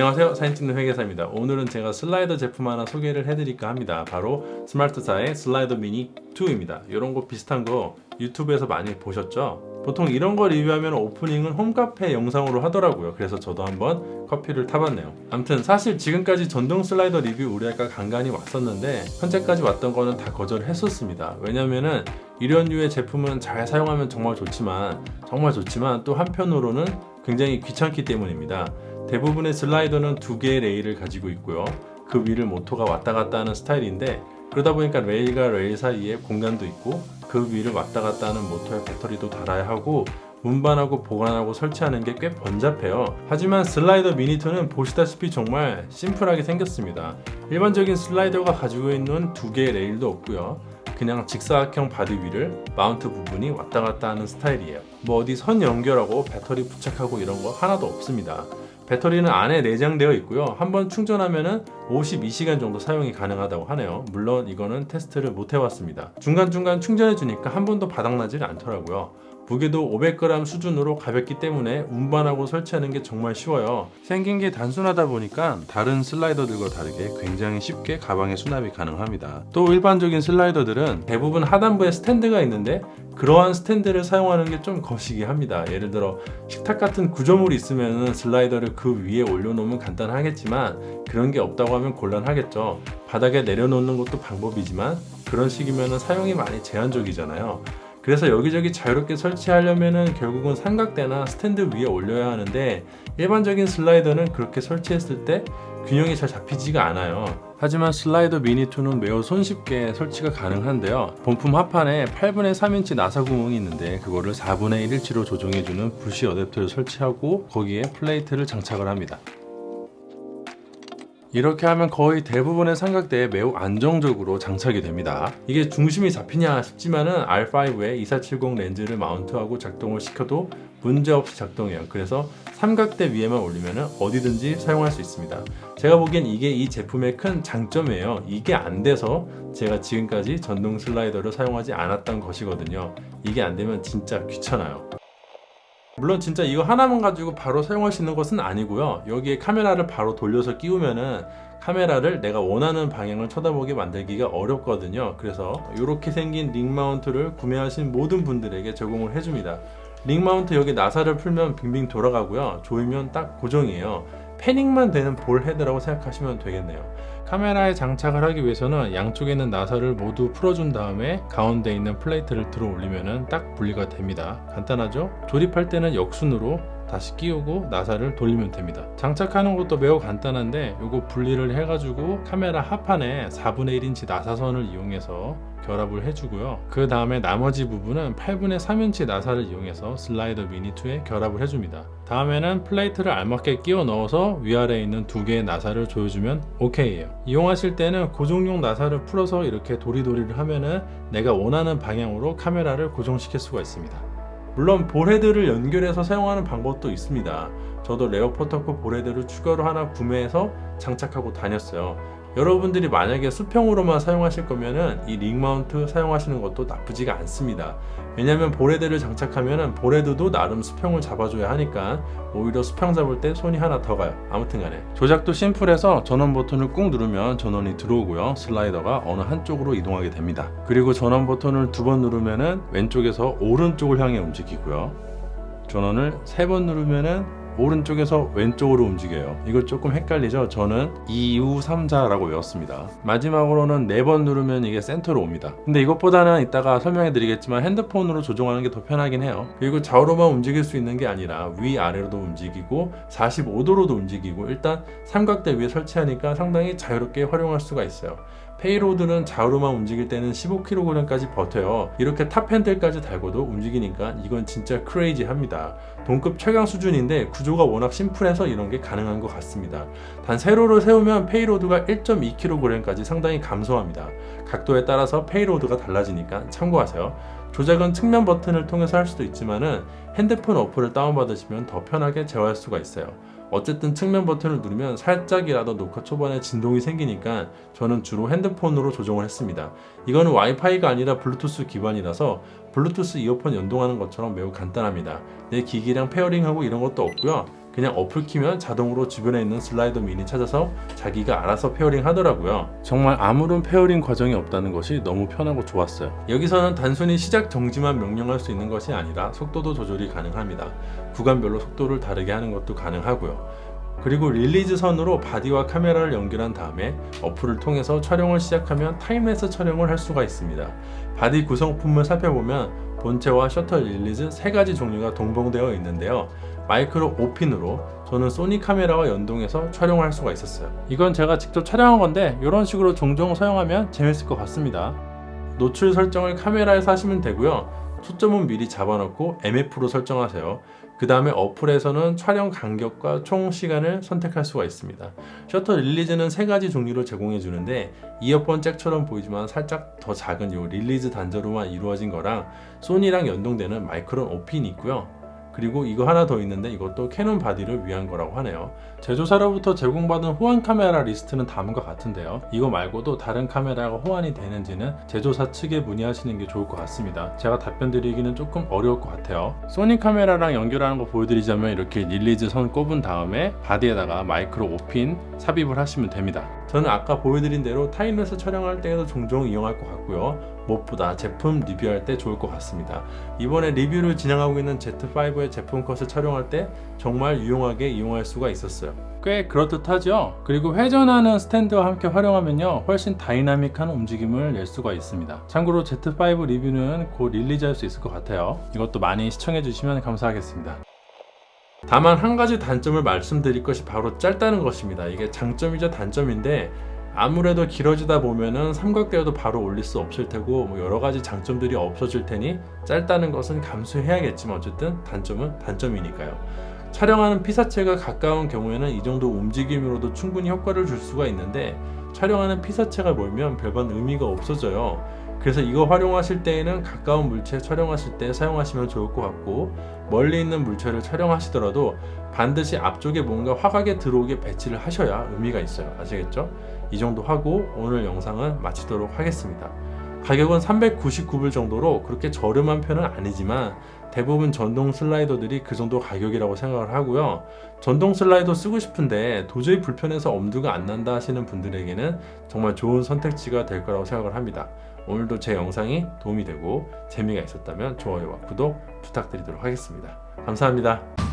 안녕하세요. 사진 찍는 회계사입니다. 오늘은 제가 슬라이더 제품 하나 소개를 해드릴까 합니다. 바로 스마트사의 슬라이더 미니 2입니다. 이런 거 비슷한 거 유튜브에서 많이 보셨죠? 보통 이런 거 리뷰하면 오프닝은 홈카페 영상으로 하더라고요. 그래서 저도 한번 커피를 타봤네요. 아무튼 사실 지금까지 전동 슬라이더 리뷰 우리가 간간히 왔었는데 현재까지 왔던 거는 다 거절했었습니다. 왜냐면은 이런 류의 제품은 잘 사용하면 정말 좋지만 정말 좋지만 또 한편으로는 굉장히 귀찮기 때문입니다 대부분의 슬라이더는 두 개의 레일을 가지고 있고요. 그 위를 모터가 왔다 갔다 하는 스타일인데 그러다 보니까 레일과 레일 사이에 공간도 있고 그 위를 왔다 갔다 하는 모터에 배터리도 달아야 하고 운반하고 보관하고 설치하는 게 꽤 번잡해요. 하지만 슬라이더 미니2는 보시다시피 정말 심플하게 생겼습니다. 일반적인 슬라이더가 가지고 있는 두 개의 레일도 없고요. 그냥 직사각형 바디 위를 마운트 부분이 왔다 갔다 하는 스타일이에요. 뭐 어디 선 연결하고 배터리 부착하고 이런 거 하나도 없습니다. 배터리는 안에 내장되어 있고요. 한번 충전하면은 52시간 정도 사용이 가능하다고 하네요. 물론 이거는 테스트를 못 해봤습니다. 중간중간 충전해 주니까 한 번도 바닥나질 않더라고요. 무게도 500g 수준으로 가볍기 때문에 운반하고 설치하는 게 정말 쉬워요. 생긴 게 단순하다 보니까 다른 슬라이더들과 다르게 굉장히 쉽게 가방에 수납이 가능합니다. 또 일반적인 슬라이더들은 대부분 하단부에 스탠드가 있는데 그러한 스탠드를 사용하는 게 좀 거시기 합니다. 예를 들어 식탁 같은 구조물이 있으면 슬라이더를 그 위에 올려놓으면 간단하겠지만 그런 게 없다고 하면 곤란하겠죠. 바닥에 내려놓는 것도 방법이지만 그런 식이면 사용이 많이 제한적이잖아요. 그래서 여기저기 자유롭게 설치하려면은 결국은 삼각대나 스탠드 위에 올려야 하는데 일반적인 슬라이더는 그렇게 설치했을 때 균형이 잘 잡히지가 않아요. 하지만 슬라이더 미니2는 매우 손쉽게 설치가 가능한데요. 본품 하판에 8분의 3인치 나사 구멍이 있는데 그거를 4분의 1인치로 조정해주는 부시 어댑터를 설치하고 거기에 플레이트를 장착을 합니다. 이렇게 하면 거의 대부분의 삼각대에 매우 안정적으로 장착이 됩니다. 이게 중심이 잡히냐 싶지만은 R5에 2470 렌즈를 마운트하고 작동을 시켜도 문제없이 작동해요. 그래서 삼각대 위에만 올리면 어디든지 사용할 수 있습니다. 제가 보기엔 이게 이 제품의 큰 장점이에요. 이게 안 돼서 제가 지금까지 전동 슬라이더를 사용하지 않았던 것이거든요. 이게 안 되면 진짜 귀찮아요. 물론 진짜 이거 하나만 가지고 바로 사용할 수 있는 것은 아니고요. 여기에 카메라를 바로 돌려서 끼우면은 카메라를 내가 원하는 방향을 쳐다보게 만들기가 어렵거든요. 그래서 이렇게 생긴 링 마운트를 구매하신 모든 분들에게 제공을 해줍니다. 링 마운트 여기 나사를 풀면 빙빙 돌아가고요. 조이면 딱 고정이에요. 패닝만 되는 볼 헤드라고 생각하시면 되겠네요. 카메라에 장착을 하기 위해서는 양쪽에 있는 나사를 모두 풀어준 다음에 가운데 있는 플레이트를 들어 올리면 딱 분리가 됩니다. 간단하죠? 조립할 때는 역순으로 다시 끼우고 나사를 돌리면 됩니다. 장착하는 것도 매우 간단한데 이거 분리를 해가지고 카메라 하판에 4분의 1인치 나사선을 이용해서 결합을 해주고요. 그 다음에 나머지 부분은 8분의 3인치 나사를 이용해서 슬라이더 미니2에 결합을 해줍니다. 다음에는 플레이트를 알맞게 끼워 넣어서 위아래에 있는 두 개의 나사를 조여주면 오케이예요. 이용하실 때는 고정용 나사를 풀어서 이렇게 도리도리를 하면은 내가 원하는 방향으로 카메라를 고정시킬 수가 있습니다. 물론 볼헤드를 연결해서 사용하는 방법도 있습니다. 저도 레오포터코 볼헤드를 추가로 하나 구매해서 장착하고 다녔어요. 여러분들이 만약에 수평으로만 사용하실 거면은 이 링 마운트 사용하시는 것도 나쁘지가 않습니다. 왜냐면 볼헤드를 장착하면은 볼헤드도 나름 수평을 잡아줘야 하니까 오히려 수평 잡을 때 손이 하나 더 가요. 아무튼 간에 조작도 심플해서 전원 버튼을 꾹 누르면 전원이 들어오고요. 슬라이더가 어느 한쪽으로 이동하게 됩니다. 그리고 전원 버튼을 두 번 누르면은 왼쪽에서 오른쪽을 향해 움직이고요. 전원을 세 번 누르면은 오른쪽에서 왼쪽으로 움직여요. 이거 조금 헷갈리죠? 저는 2우 3자라고 외웠습니다. 마지막으로는 4번 누르면 이게 센터로 옵니다. 근데 이것보다는 이따가 설명해 드리겠지만 핸드폰으로 조종하는 게 더 편하긴 해요. 그리고 좌우로만 움직일 수 있는 게 아니라 위아래로도 움직이고 45도로도 움직이고 일단 삼각대 위에 설치하니까 상당히 자유롭게 활용할 수가 있어요. 페이로드는 좌우로만 움직일 때는 15kg까지 버텨요. 이렇게 탑 핸들까지 달고도 움직이니까 이건 진짜 크레이지 합니다. 동급 최강 수준인데 구조가 워낙 심플해서 이런 게 가능한 것 같습니다. 단 세로로 세우면 페이로드가 1.2kg까지 상당히 감소합니다. 각도에 따라서 페이로드가 달라지니까 참고하세요. 조작은 측면 버튼을 통해서 할 수도 있지만은 핸드폰 어플을 다운받으시면 더 편하게 제어할 수가 있어요. 어쨌든 측면 버튼을 누르면 살짝이라도 녹화 초반에 진동이 생기니까 저는 주로 핸드폰으로 조정을 했습니다. 이거는 와이파이가 아니라 블루투스 기반이라서 블루투스 이어폰 연동하는 것처럼 매우 간단합니다. 내 기기랑 페어링하고 이런 것도 없고요. 그냥 어플 키면 자동으로 주변에 있는 슬라이더 미니 찾아서 자기가 알아서 페어링 하더라고요. 정말 아무런 페어링 과정이 없다는 것이 너무 편하고 좋았어요. 여기서는 단순히 시작 정지만 명령할 수 있는 것이 아니라 속도도 조절이 가능합니다. 구간별로 속도를 다르게 하는 것도 가능하고요. 그리고 릴리즈 선으로 바디와 카메라를 연결한 다음에 어플을 통해서 촬영을 시작하면 타임레스 촬영을 할 수가 있습니다. 바디 구성품을 살펴보면 본체와 셔터 릴리즈 세 가지 종류가 동봉되어 있는데요. 마이크로 5핀으로 저는 소니 카메라와 연동해서 촬영을 할 수가 있었어요. 이건 제가 직접 촬영한 건데 이런 식으로 종종 사용하면 재밌을 것 같습니다. 노출 설정을 카메라에서 하시면 되고요. 초점은 미리 잡아놓고 MF로 설정하세요. 그 다음에 어플에서는 촬영 간격과 총 시간을 선택할 수가 있습니다. 셔터 릴리즈는 세 가지 종류로 제공해 주는데 이어폰 잭처럼 보이지만 살짝 더 작은 요 릴리즈 단자로만 이루어진 거랑 소니랑 연동되는 마이크론 5핀이 있고요. 그리고 이거 하나 더 있는데 이것도 캐논 바디를 위한 거라고 하네요. 제조사로부터 제공받은 호환 카메라 리스트는 다음과 같은데요. 이거 말고도 다른 카메라가 호환이 되는지는 제조사 측에 문의하시는 게 좋을 것 같습니다. 제가 답변 드리기는 조금 어려울 것 같아요. 소니 카메라랑 연결하는 거 보여드리자면 이렇게 릴리즈 선 꼽은 다음에 바디에다가 마이크로 5핀 삽입을 하시면 됩니다. 저는 아까 보여드린 대로 타임레스 촬영할 때에도 종종 이용할 것 같고요. 무엇보다 제품 리뷰할 때 좋을 것 같습니다. 이번에 리뷰를 진행하고 있는 Z5의 제품 컷을 촬영할 때 정말 유용하게 이용할 수가 있었어요. 꽤 그럴듯하죠? 그리고 회전하는 스탠드와 함께 활용하면요 훨씬 다이나믹한 움직임을 낼 수가 있습니다. 참고로 Z5 리뷰는 곧 릴리즈할 수 있을 것 같아요. 이것도 많이 시청해 주시면 감사하겠습니다. 다만 한 가지 단점을 말씀드릴 것이 바로 짧다는 것입니다. 이게 장점이자 단점인데 아무래도 길어지다 보면은 삼각대여도 바로 올릴 수 없을 테고 뭐 여러 가지 장점들이 없어질 테니 짧다는 것은 감수해야겠지만 어쨌든 단점은 단점이니까요. 촬영하는 피사체가 가까운 경우에는 이 정도 움직임으로도 충분히 효과를 줄 수가 있는데 촬영하는 피사체가 멀면 별반 의미가 없어져요. 그래서 이거 활용하실 때에는 가까운 물체 촬영하실 때 사용하시면 좋을 것 같고 멀리 있는 물체를 촬영하시더라도 반드시 앞쪽에 뭔가 화각에 들어오게 배치를 하셔야 의미가 있어요. 아시겠죠? 이 정도 하고 오늘 영상은 마치도록 하겠습니다. 가격은 399불 정도로 그렇게 저렴한 편은 아니지만 대부분 전동 슬라이더들이 그 정도 가격이라고 생각을 하고요. 전동 슬라이더 쓰고 싶은데 도저히 불편해서 엄두가 안 난다 하시는 분들에게는 정말 좋은 선택지가 될 거라고 생각을 합니다. 오늘도 제 영상이 도움이 되고 재미가 있었다면 좋아요와 구독 부탁드리도록 하겠습니다. 감사합니다.